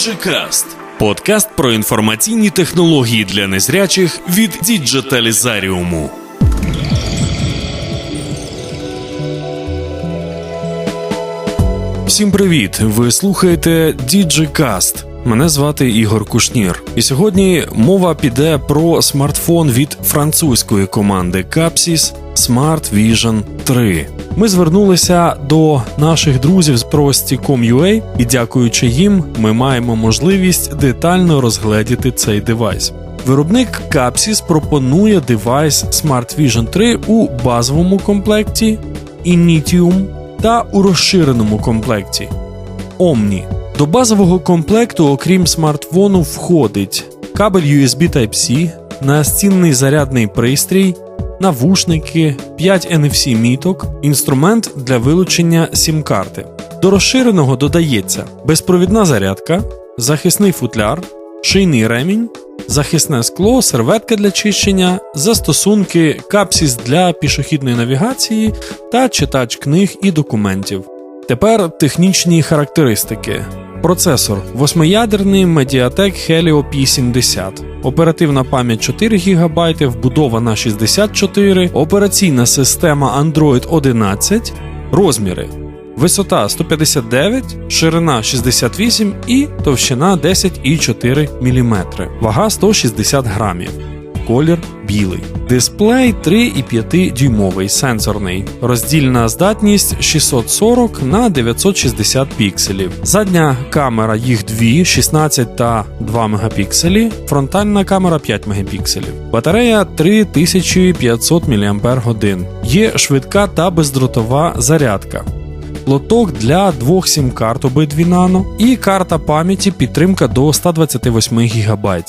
DigiCast – подкаст про інформаційні технології для незрячих від Діджиталізаріуму. Всім привіт! Ви слухаєте DigiCast. Мене звати Ігор Кушнір. І сьогодні мова піде про смартфон від французької команди Capsys Smart Vision 3. Ми звернулися до наших друзів з Prosty.com.ua і дякуючи їм, ми маємо можливість детально розгледіти цей девайс. Виробник Capsys пропонує девайс Smart Vision 3 у базовому комплекті Initium та у розширеному комплекті Omni. До базового комплекту, окрім смартфону, входить кабель USB Type-C, настінний зарядний пристрій, навушники, 5 NFC міток, інструмент для вилучення сім-карти. До розширеного додається безпровідна зарядка, захисний футляр, шийний ремінь, захисне скло, серветка для чищення, застосунки капсіс для пішохідної навігації та читач книг і документів. Тепер технічні характеристики. Процесор восьмиядерний Mediatek Helio P70, оперативна пам'ять 4 ГБ, вбудована 64, операційна система Android 11, розміри. Висота 159, ширина 68 і товщина 10,4 мм, вага 160 грамів. Колір білий. Дисплей 3,5 дюймовий сенсорний. Роздільна здатність 640 на 960 пікселів. Задня камера їх дві 16 та 2 мегапікселі, фронтальна камера 5 мегапікселів. Батарея 3500 мАч. Є швидка та бездротова зарядка. Лоток для двох сім-карт обидві нано і карта пам'яті підтримка до 128 ГБ.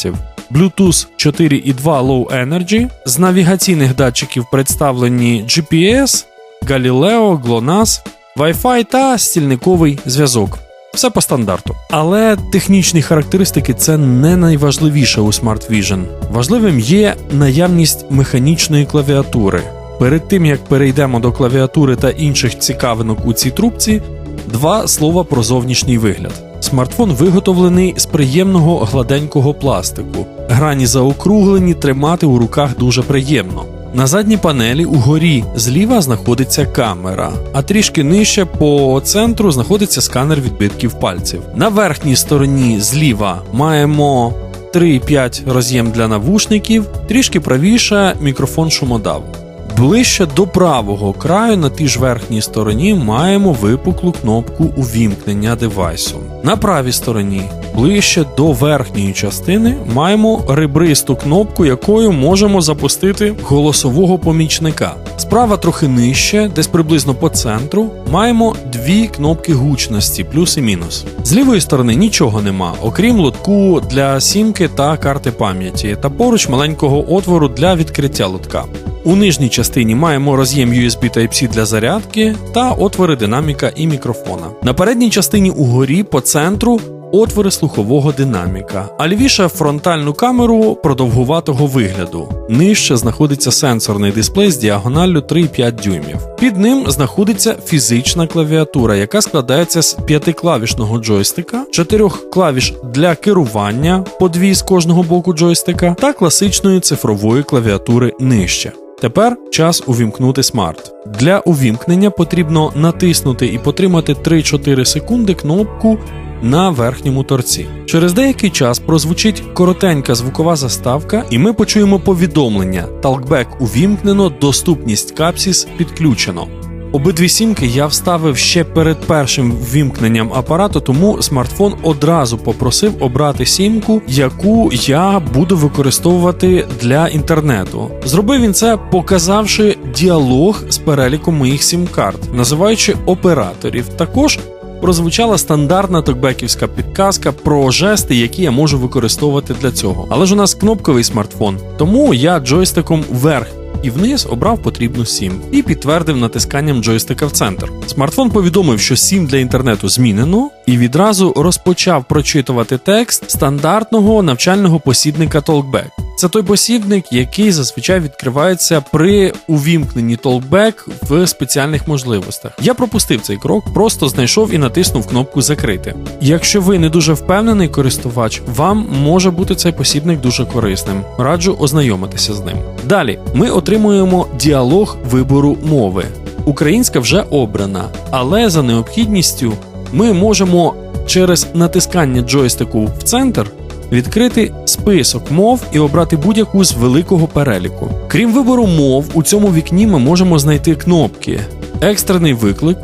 Bluetooth 4.2 Low Energy. З навігаційних датчиків представлені GPS, Galileo, GLONASS, Wi-Fi та стільниковий зв'язок. Все по стандарту. Але технічні характеристики це не найважливіше у Smart Vision. Важливим є наявність механічної клавіатури. Перед тим як перейдемо до клавіатури та інших цікавинок у цій трубці, два слова про зовнішній вигляд. Смартфон виготовлений з приємного гладенького пластику. Грані заокруглені, тримати у руках дуже приємно. На задній панелі угорі зліва знаходиться камера, а трішки нижче по центру знаходиться сканер відбитків пальців. На верхній стороні зліва маємо 3,5 роз'єм для навушників, трішки правіше мікрофон шумодав. Ближче до правого краю на тій ж верхній стороні маємо випуклу кнопку увімкнення девайсу. На правій стороні, ближче до верхньої частини, маємо ребристу кнопку, якою можемо запустити голосового помічника. Справа трохи нижче, десь приблизно по центру, маємо дві кнопки гучності, плюс і мінус. З лівої сторони нічого нема, окрім лотку для сімки та карти пам'яті, та поруч маленького отвору для відкриття лотка. У нижній частині маємо роз'єм USB Type-C для зарядки та отвори динаміка і мікрофона. На передній частині угорі по центру отвори слухового динаміка, а лівіше фронтальну камеру продовгуватого вигляду. Нижче знаходиться сенсорний дисплей з діагоналлю 3,5 дюймів. Під ним знаходиться фізична клавіатура, яка складається з п'ятиклавішного джойстика, чотирьох клавіш для керування по дві з кожного боку джойстика та класичної цифрової клавіатури нижче. Тепер час увімкнути смарт. Для увімкнення потрібно натиснути і потримати 3-4 секунди кнопку на верхньому торці. Через деякий час прозвучить коротенька звукова заставка, і ми почуємо повідомлення: Talkback увімкнено, доступність капсіс підключено. Обидві сімки я вставив ще перед першим ввімкненням апарату, тому смартфон одразу попросив обрати сімку, яку я буду використовувати для інтернету. Зробив він це, показавши діалог з переліком моїх сім-карт, називаючи операторів. Також прозвучала стандартна токбеківська підказка про жести, які я можу використовувати для цього. Але ж у нас кнопковий смартфон, тому я джойстиком вверх і вниз обрав потрібну сім і підтвердив натисканням джойстика в центр. Смартфон повідомив, що сім для інтернету змінено, і відразу розпочав прочитувати текст стандартного навчального посібника Talkback. Це той посібник, який зазвичай відкривається при увімкненні Talkback в спеціальних можливостях. Я пропустив цей крок, просто знайшов і натиснув кнопку Закрити. Якщо ви не дуже впевнений користувач, вам може бути цей посібник дуже корисним. Раджу ознайомитися з ним. Далі ми отримуємо діалог вибору мови. Українська вже обрана, але за необхідністю ми можемо через натискання джойстику в центр відкрити список мов і обрати будь-яку з великого переліку. Крім вибору мов, у цьому вікні ми можемо знайти кнопки Екстрений виклик,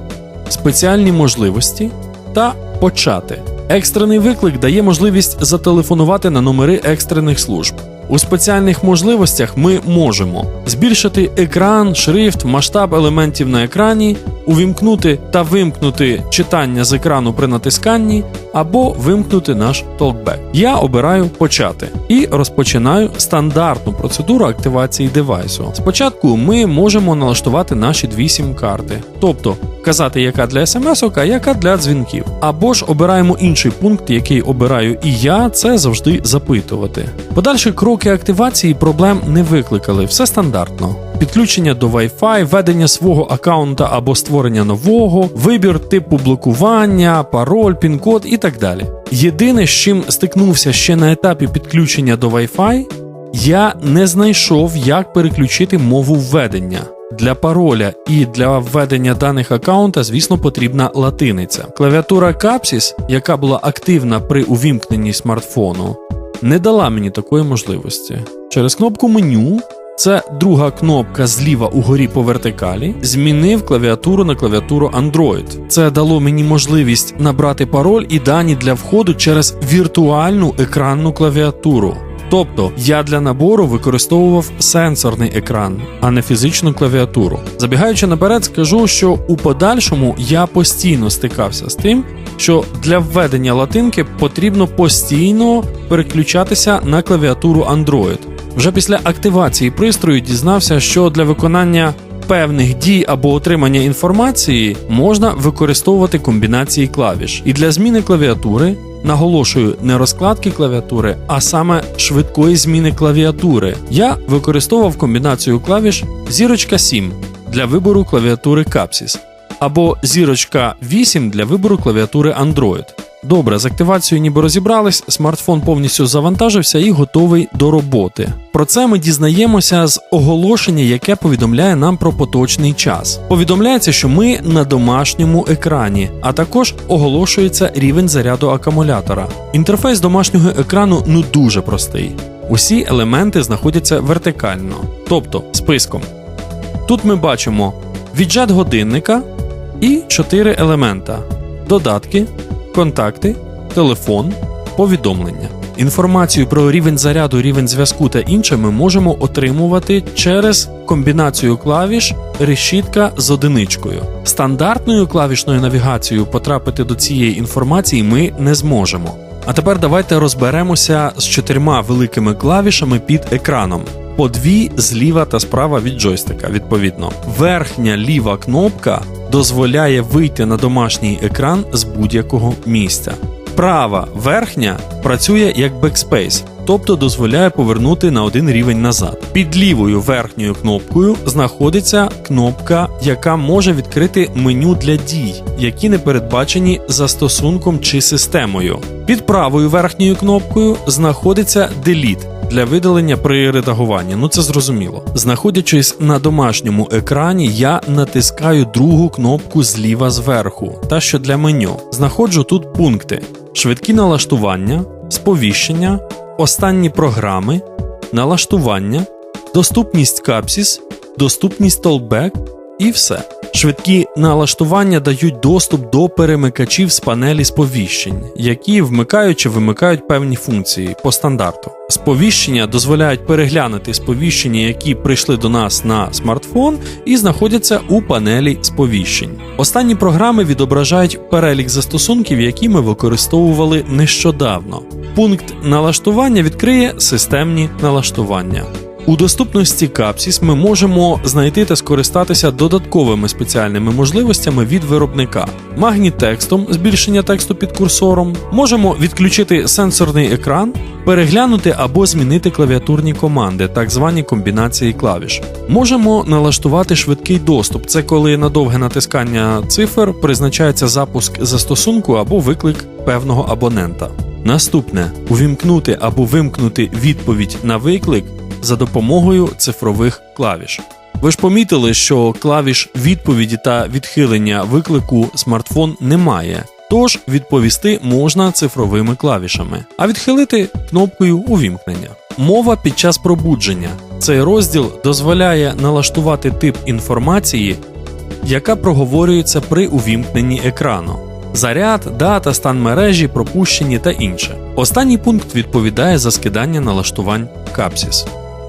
спеціальні можливості та Почати. Екстрений виклик дає можливість зателефонувати на номери екстрених служб. У спеціальних можливостях ми можемо збільшити екран, шрифт, масштаб елементів на екрані, увімкнути та вимкнути читання з екрану при натисканні або вимкнути наш толкбек. Я обираю почати і розпочинаю стандартну процедуру активації девайсу. Спочатку ми можемо налаштувати наші дві сім-карти, тобто вказати, яка для смс, а яка для дзвінків. Або ж обираємо інший пункт, який обираю і я, це завжди запитувати. Подальші кроки активації проблем не викликали, все стандартно. Підключення до Wi-Fi, ведення свого аккаунта або створення нового, вибір типу блокування, пароль, пін-код і так далі. Єдине, з чим стикнувся ще на етапі підключення до Wi-Fi, я не знайшов, як переключити мову введення. Для пароля і для введення даних аккаунта, звісно, потрібна латиниця. Клавіатура Capsys, яка була активна при увімкненні смартфону, не дала мені такої можливості. Через кнопку меню, це друга кнопка зліва угорі по вертикалі, змінив клавіатуру на клавіатуру Android. Це дало мені можливість набрати пароль і дані для входу через віртуальну екранну клавіатуру. Тобто я для набору використовував сенсорний екран, а не фізичну клавіатуру. Забігаючи наперед, скажу, що у подальшому я постійно стикався з тим, що для введення латинки потрібно постійно переключатися на клавіатуру Android. Вже після активації пристрою дізнався, що для виконання певних дій або отримання інформації можна використовувати комбінації клавіш. І для зміни клавіатури наголошую не розкладки клавіатури, а саме швидкої зміни клавіатури. Я використовував комбінацію клавіш зірочка 7 для вибору клавіатури Capsys або зірочка 8 для вибору клавіатури Android. Добре, з активацією ніби розібрались, смартфон повністю завантажився і готовий до роботи. Про це ми дізнаємося з оголошення, яке повідомляє нам про поточний час. Повідомляється, що ми на домашньому екрані, а також оголошується рівень заряду акумулятора. Інтерфейс домашнього екрану ну дуже простий. Усі елементи знаходяться вертикально, тобто списком. Тут ми бачимо віджат годинника і чотири елемента: додатки, контакти, телефон, повідомлення. Інформацію про рівень заряду, рівень зв'язку та інше ми можемо отримувати через комбінацію клавіш решітка з одиничкою. Стандартною клавішною навігацією потрапити до цієї інформації ми не зможемо. А тепер давайте розберемося з чотирма великими клавішами під екраном. По дві зліва та справа від джойстика, відповідно. Верхня ліва кнопка дозволяє вийти на домашній екран з будь-якого місця. Права верхня працює як бекспейс, тобто дозволяє повернути на один рівень назад. Під лівою верхньою кнопкою знаходиться кнопка, яка може відкрити меню для дій, які не передбачені застосунком чи системою. Під правою верхньою кнопкою знаходиться Delete для видалення при редагуванні. Ну це зрозуміло. Знаходячись на домашньому екрані, я натискаю другу кнопку зліва зверху, та що для меню. Знаходжу тут пункти: швидкі налаштування, сповіщення, останні програми, налаштування, доступність Capsys, доступність Talkback і все. Швидкі налаштування дають доступ до перемикачів з панелі сповіщень, які вмикають чи вимикають певні функції по стандарту. Сповіщення дозволяють переглянути сповіщення, які прийшли до нас на смартфон і знаходяться у панелі сповіщень. Останні програми відображають перелік застосунків, які ми використовували нещодавно. Пункт налаштування відкриє системні налаштування. У доступності Капсіс ми можемо знайти та скористатися додатковими спеціальними можливостями від виробника. Магнітекстом збільшення тексту під курсором. Можемо відключити сенсорний екран, переглянути або змінити клавіатурні команди, так звані комбінації клавіш. Можемо налаштувати швидкий доступ. Це коли на довге натискання цифр призначається запуск застосунку або виклик певного абонента. Наступне увімкнути або вимкнути відповідь на виклик за допомогою цифрових клавіш. Ви ж помітили, що клавіш відповіді та відхилення виклику смартфон не має, тож відповісти можна цифровими клавішами, а відхилити кнопкою увімкнення. Мова під час пробудження. Цей розділ дозволяє налаштувати тип інформації, яка проговорюється при увімкненні екрану. Заряд, дата, стан мережі, пропущені та інше. Останній пункт відповідає за скидання налаштувань Капсіс.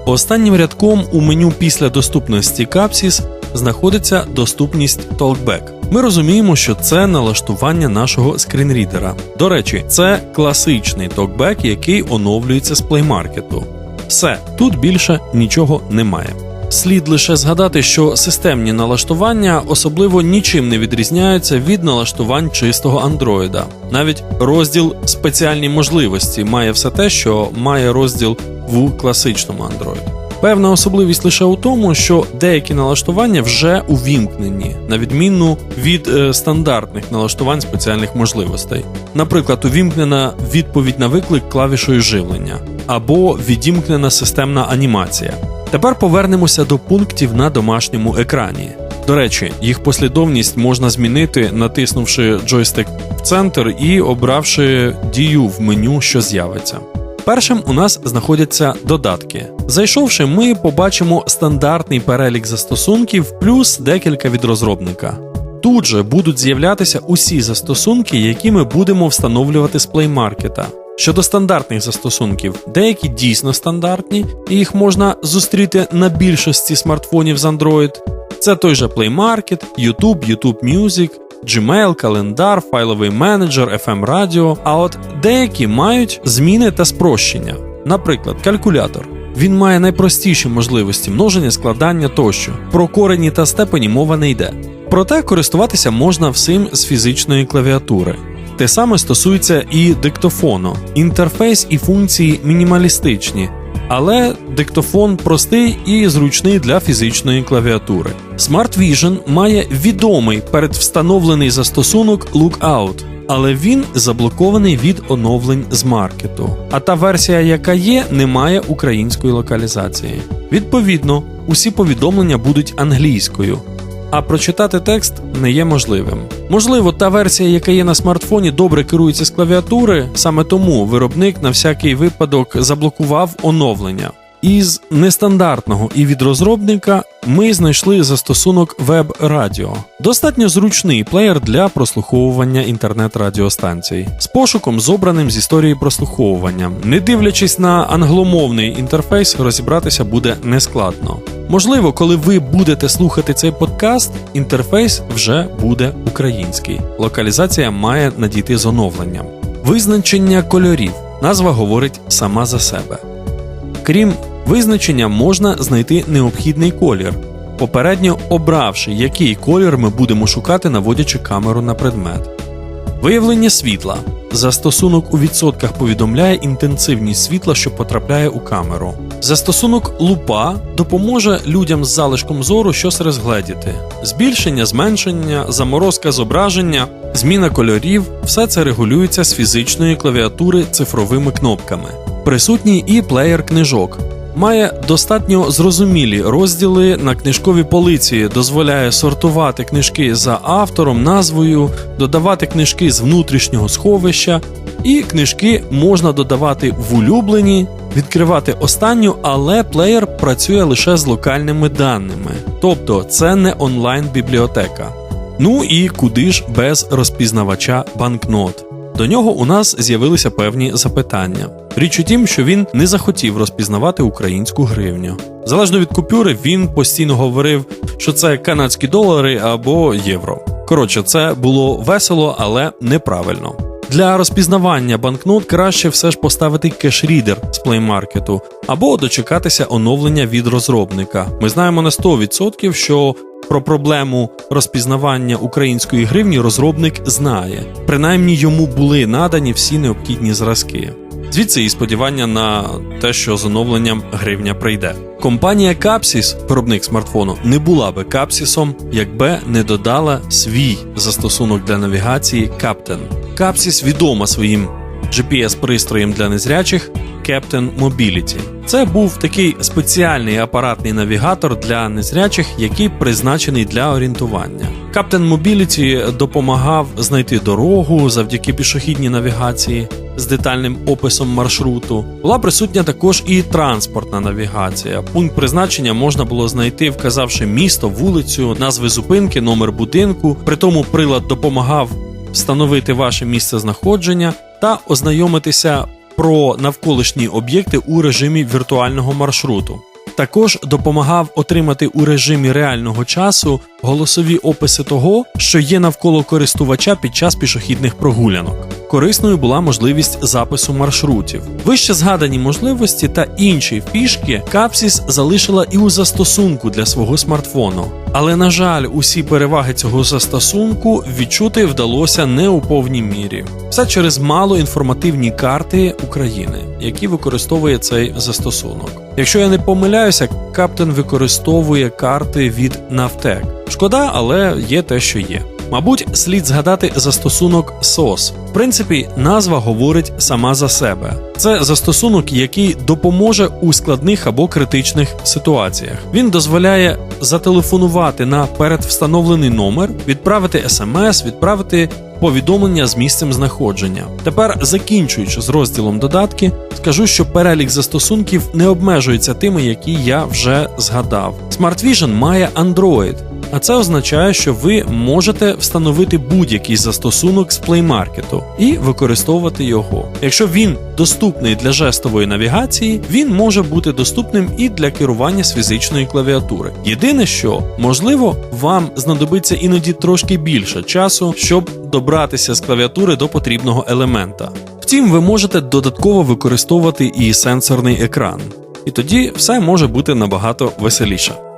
Останнім рядком у меню після доступності Капсіс знаходиться доступність Talkback. Ми розуміємо, що це налаштування нашого скрінрідера. До речі, це класичний Talkback, який оновлюється з Market. Все, тут більше нічого немає. Слід лише згадати, що системні налаштування особливо нічим не відрізняються від налаштувань чистого Андроїда. Навіть розділ спеціальні можливості має все те, що має розділ в класичному Android. Певна особливість лише у тому, що деякі налаштування вже увімкнені, на відміну від е, стандартних налаштувань спеціальних можливостей. Наприклад, увімкнена відповідь на виклик клавішою живлення або відімкнена системна анімація. Тепер повернемося до пунктів на домашньому екрані. До речі, їх послідовність можна змінити, натиснувши джойстик в центр і обравши дію в меню, що з'явиться. Першим у нас знаходяться додатки. Зайшовши, ми побачимо стандартний перелік застосунків плюс декілька від розробника. Тут же будуть з'являтися усі застосунки, які ми будемо встановлювати з Market. Щодо стандартних застосунків, деякі дійсно стандартні, і їх можна зустріти на більшості смартфонів з Android. Це той же Play Market, YouTube, YouTube Music, Gmail, календар, файловий менеджер, FM радіо. А от деякі мають зміни та спрощення. Наприклад, калькулятор. Він має найпростіші можливості множення, складання тощо. Про корені та степені мова не йде. Проте користуватися можна всім з фізичної клавіатури. Те саме стосується і диктофону. Інтерфейс і функції мінімалістичні, але диктофон простий і зручний для фізичної клавіатури. Smart Vision має відомий передвстановлений застосунок Lookout, але він заблокований від оновлень з маркету. А та версія, яка є, не має української локалізації. Відповідно, усі повідомлення будуть англійською. А прочитати текст не є можливим. Можливо, та версія, яка є на смартфоні, добре керується з клавіатури, саме тому виробник на всякий випадок заблокував оновлення. Із нестандартного і від розробника ми знайшли застосунок Radio. Достатньо зручний плеєр для прослуховування інтернет-радіостанцій з пошуком, зобраним з історії прослуховування. Не дивлячись на англомовний інтерфейс, розібратися буде нескладно. Можливо, коли ви будете слухати цей подкаст, інтерфейс вже буде український. Локалізація має надійти з оновленням. Визначення кольорів. Назва говорить сама за себе. Крім визначення, можна знайти необхідний колір, попередньо обравши, який колір ми будемо шукати, наводячи камеру на предмет. Виявлення світла. Застосунок у відсотках повідомляє інтенсивність світла, що потрапляє у камеру. Застосунок лупа допоможе людям з залишком зору щось розгледіти. Збільшення, зменшення, заморозка зображення, зміна кольорів все це регулюється з фізичної клавіатури цифровими кнопками. Присутній і плеєр книжок. Має достатньо зрозумілі розділи на книжковій полиці, дозволяє сортувати книжки за автором, назвою, додавати книжки з внутрішнього сховища, і книжки можна додавати в улюблені, відкривати останню, але плеєр працює лише з локальними даними, тобто це не онлайн-бібліотека. Ну і куди ж без розпізнавача банкнот. До нього у нас з'явилися певні запитання. Річ у тім, що він не захотів розпізнавати українську гривню. Залежно від купюри, він постійно говорив, що це канадські долари або євро. Коротше, це було весело, але неправильно. Для розпізнавання банкнот краще все ж поставити кеш-рідер з Market або дочекатися оновлення від розробника. Ми знаємо на 100%, що про проблему розпізнавання української гривні розробник знає. Принаймні йому були надані всі необхідні зразки. Звідси і сподівання на те, що з оновленням гривня прийде. Компанія Capsys, виробник смартфону, не була би Capsys, якби не додала свій застосунок для навігації Captain. Capsys відома своїм GPS-пристроєм для незрячих Captain Mobility. Це був такий спеціальний апаратний навігатор для незрячих, який призначений для орієнтування. Captain Mobility допомагав знайти дорогу завдяки пішохідній навігації з детальним описом маршруту. Була присутня також і транспортна навігація. Пункт призначення можна було знайти, вказавши місто, вулицю, назви зупинки, номер будинку. При тому прилад допомагав встановити ваше місце знаходження та ознайомитися про навколишні об'єкти у режимі віртуального маршруту. Також допомагав отримати у режимі реального часу голосові описи того, що є навколо користувача під час пішохідних прогулянок. Корисною була можливість запису маршрутів. Вище згадані можливості та інші фішки Капсіс залишила і у застосунку для свого смартфону. Але на жаль, усі переваги цього застосунку відчути вдалося не у повній мірі. Все через малоінформативні карти України, які використовує цей застосунок. Якщо я не помиляюся, Каптен використовує карти від Навтек. Шкода, але є те, що є. Мабуть, слід згадати застосунок SOS. В принципі, назва говорить сама за себе. Це застосунок, який допоможе у складних або критичних ситуаціях. Він дозволяє зателефонувати на передвстановлений номер, відправити смс, відправити повідомлення з місцем знаходження. Тепер, закінчуючи з розділом додатки, скажу, що перелік застосунків не обмежується тими, які я вже згадав. Smart Vision має Android. А це означає, що ви можете встановити будь-який застосунок з Play Market і використовувати його. Якщо він доступний для жестової навігації, він може бути доступним і для керування з фізичної клавіатури. Єдине, що можливо, вам знадобиться іноді трошки більше часу, щоб добратися з клавіатури до потрібного елемента. Втім, ви можете додатково використовувати і сенсорний екран, і тоді все може бути набагато веселіше.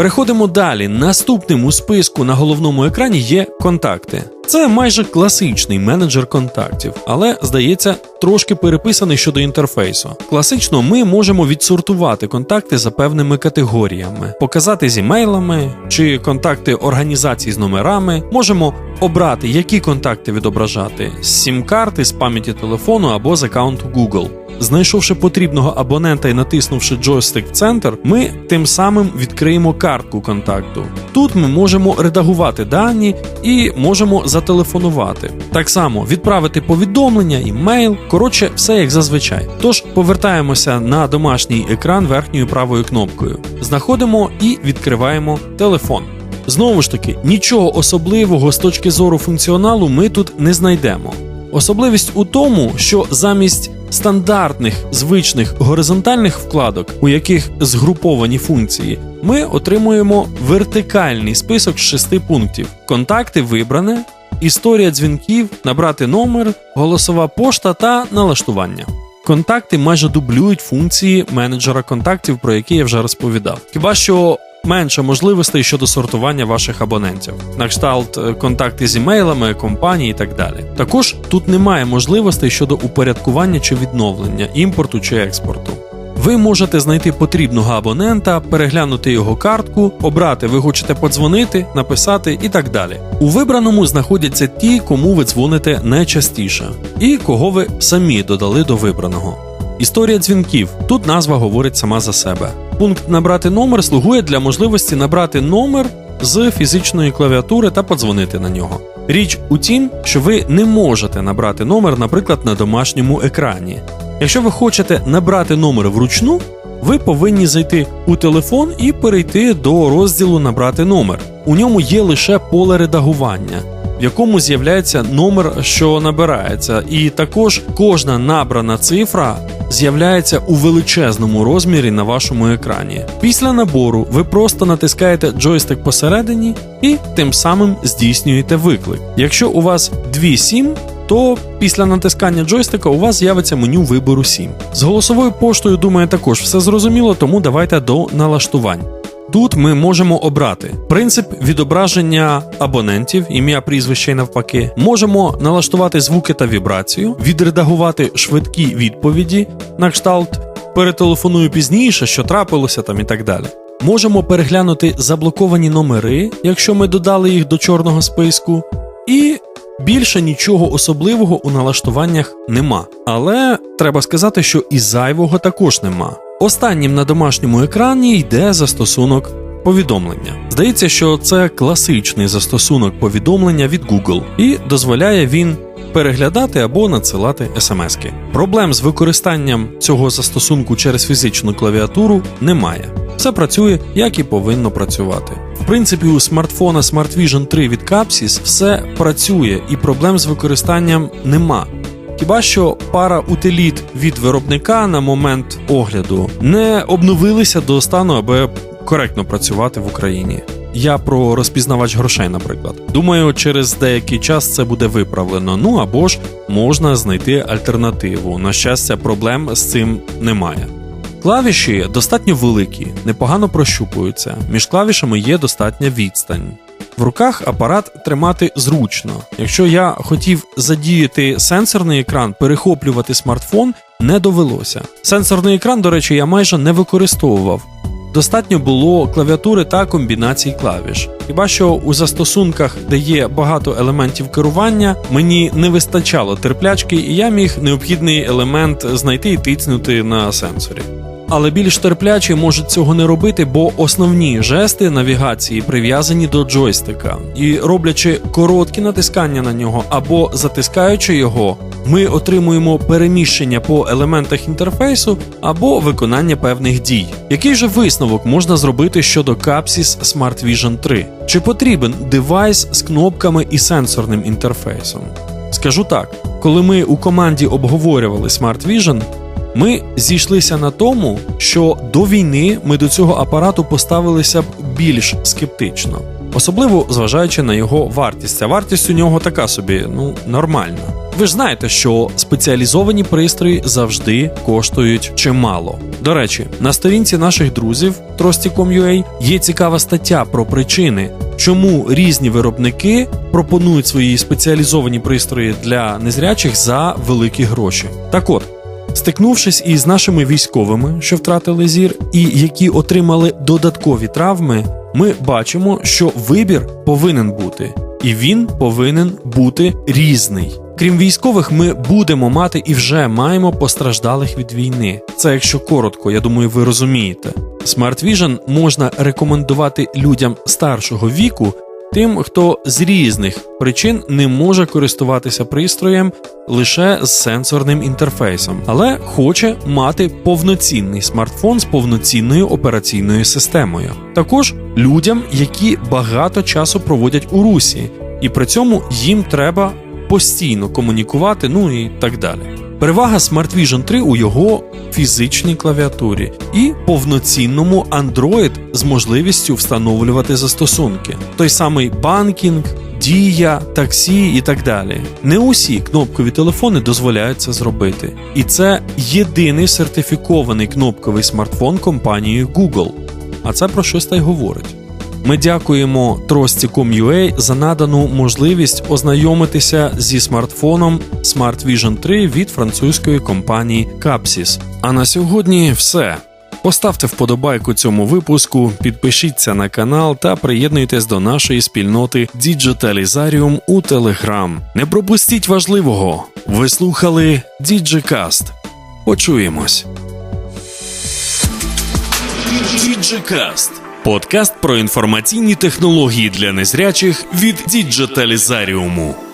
Переходимо далі. Наступним у списку на головному екрані є контакти. Це майже класичний менеджер контактів, але здається, трошки переписаний щодо інтерфейсу. Класично ми можемо відсортувати контакти за певними категоріями, показати з імейлами чи контакти організацій з номерами. Можемо обрати, які контакти відображати з сім-карти, з пам'яті телефону або з аккаунту Google. Знайшовши потрібного абонента і натиснувши джойстик центр, ми тим самим відкриємо картку контакту. Тут ми можемо редагувати дані і можемо зателефонувати. Так само відправити повідомлення, імейл, коротше, все як зазвичай. Тож повертаємося на домашній екран верхньою правою кнопкою, знаходимо і відкриваємо телефон. Знову ж таки, нічого особливого з точки зору функціоналу ми тут не знайдемо. Особливість у тому, що замість стандартних звичних горизонтальних вкладок, у яких згруповані функції, ми отримуємо вертикальний список з шести пунктів: контакти вибране, історія дзвінків, набрати номер, голосова пошта та налаштування. Контакти майже дублюють функції менеджера контактів, про які я вже розповідав. Хіба що менше можливостей щодо сортування ваших абонентів, на кшталт е, контакти з імейлами, компанії і так далі. Також тут немає можливостей щодо упорядкування чи відновлення, імпорту чи експорту. Ви можете знайти потрібного абонента, переглянути його картку, обрати, ви хочете подзвонити, написати і так далі. У вибраному знаходяться ті, кому ви дзвоните найчастіше, і кого ви самі додали до вибраного. Історія дзвінків тут назва говорить сама за себе. Пункт набрати номер слугує для можливості набрати номер з фізичної клавіатури та подзвонити на нього. Річ у тім, що ви не можете набрати номер, наприклад, на домашньому екрані. Якщо ви хочете набрати номер вручну, ви повинні зайти у телефон і перейти до розділу Набрати номер. У ньому є лише поле редагування, в якому з'являється номер, що набирається, і також кожна набрана цифра з'являється у величезному розмірі на вашому екрані. Після набору ви просто натискаєте джойстик посередині і тим самим здійснюєте виклик. Якщо у вас дві сім, то після натискання джойстика у вас з'явиться меню вибору 7. З голосовою поштою, думаю, також все зрозуміло, тому давайте до налаштувань. Тут ми можемо обрати принцип відображення абонентів, ім'я, прізвище і навпаки. Можемо налаштувати звуки та вібрацію, відредагувати швидкі відповіді на кшталт перетелефоную пізніше, що трапилося там і так далі. Можемо переглянути заблоковані номери, якщо ми додали їх до чорного списку, і більше нічого особливого у налаштуваннях нема. Але треба сказати, що і зайвого також нема. Останнім на домашньому екрані йде застосунок повідомлення. Здається, що це класичний застосунок повідомлення від Google, і дозволяє він переглядати або надсилати смски. Проблем з використанням цього застосунку через фізичну клавіатуру немає. Все працює, як і повинно працювати. В принципі, у смартфона Smart Vision 3 від Capsys все працює і проблем з використанням нема. Хіба що пара утиліт від виробника на момент огляду не обновилися до стану, аби коректно працювати в Україні. Я про розпізнавач грошей, наприклад. Думаю, через деякий час це буде виправлено. Ну або ж можна знайти альтернативу. На щастя, проблем з цим немає. Клавіші достатньо великі, непогано прощупуються. Між клавішами є достатня відстань. В руках апарат тримати зручно. Якщо я хотів задіяти сенсорний екран, перехоплювати смартфон не довелося. Сенсорний екран, до речі, я майже не використовував. Достатньо було клавіатури та комбінацій клавіш. Хіба що у застосунках, де є багато елементів керування, мені не вистачало терплячки, і я міг необхідний елемент знайти і тицнути на сенсорі. Але більш терплячі можуть цього не робити, бо основні жести навігації прив'язані до джойстика, і роблячи короткі натискання на нього або затискаючи його, ми отримуємо переміщення по елементах інтерфейсу або виконання певних дій. Який же висновок можна зробити щодо Capsys Smart Vision 3? Чи потрібен девайс з кнопками і сенсорним інтерфейсом? Скажу так, коли ми у команді обговорювали Smart Vision, ми зійшлися на тому, що до війни ми до цього апарату поставилися б більш скептично, особливо зважаючи на його вартість. А вартість у нього така собі, ну нормальна. Ви ж знаєте, що спеціалізовані пристрої завжди коштують чимало. До речі, на сторінці наших друзів Trosty.com.ua є цікава стаття про причини, чому різні виробники пропонують свої спеціалізовані пристрої для незрячих за великі гроші. Так от. Стикнувшись із нашими військовими, що втратили зір, і які отримали додаткові травми, ми бачимо, що вибір повинен бути, і він повинен бути різний. Крім військових, ми будемо мати і вже маємо постраждалих від війни. Це якщо коротко, я думаю, ви розумієте. Smart Vision можна рекомендувати людям старшого віку, тим, хто з різних причин не може користуватися пристроєм лише з сенсорним інтерфейсом, але хоче мати повноцінний смартфон з повноцінною операційною системою. Також людям, які багато часу проводять у русі, і при цьому їм треба постійно комунікувати, ну і так далі. Перевага Smart Vision 3 у його фізичній клавіатурі і повноцінному Android з можливістю встановлювати застосунки, той самий банкінг, дія, таксі і так далі. Не усі кнопкові телефони дозволяють це зробити, і це єдиний сертифікований кнопковий смартфон компанії Google. А це про щось та й говорить. Ми дякуємо Trosті.com.ua за надану можливість ознайомитися зі смартфоном Smart Vision 3 від французької компанії Capsys. А на сьогодні все. Поставте вподобайку цьому випуску, підпишіться на канал та приєднуйтесь до нашої спільноти Digitalizarium у Telegram. Не пропустіть важливого! Ви слухали DigiCast. Почуємось. DigiCast – подкаст про інформаційні технології для незрячих від Digitalizarium.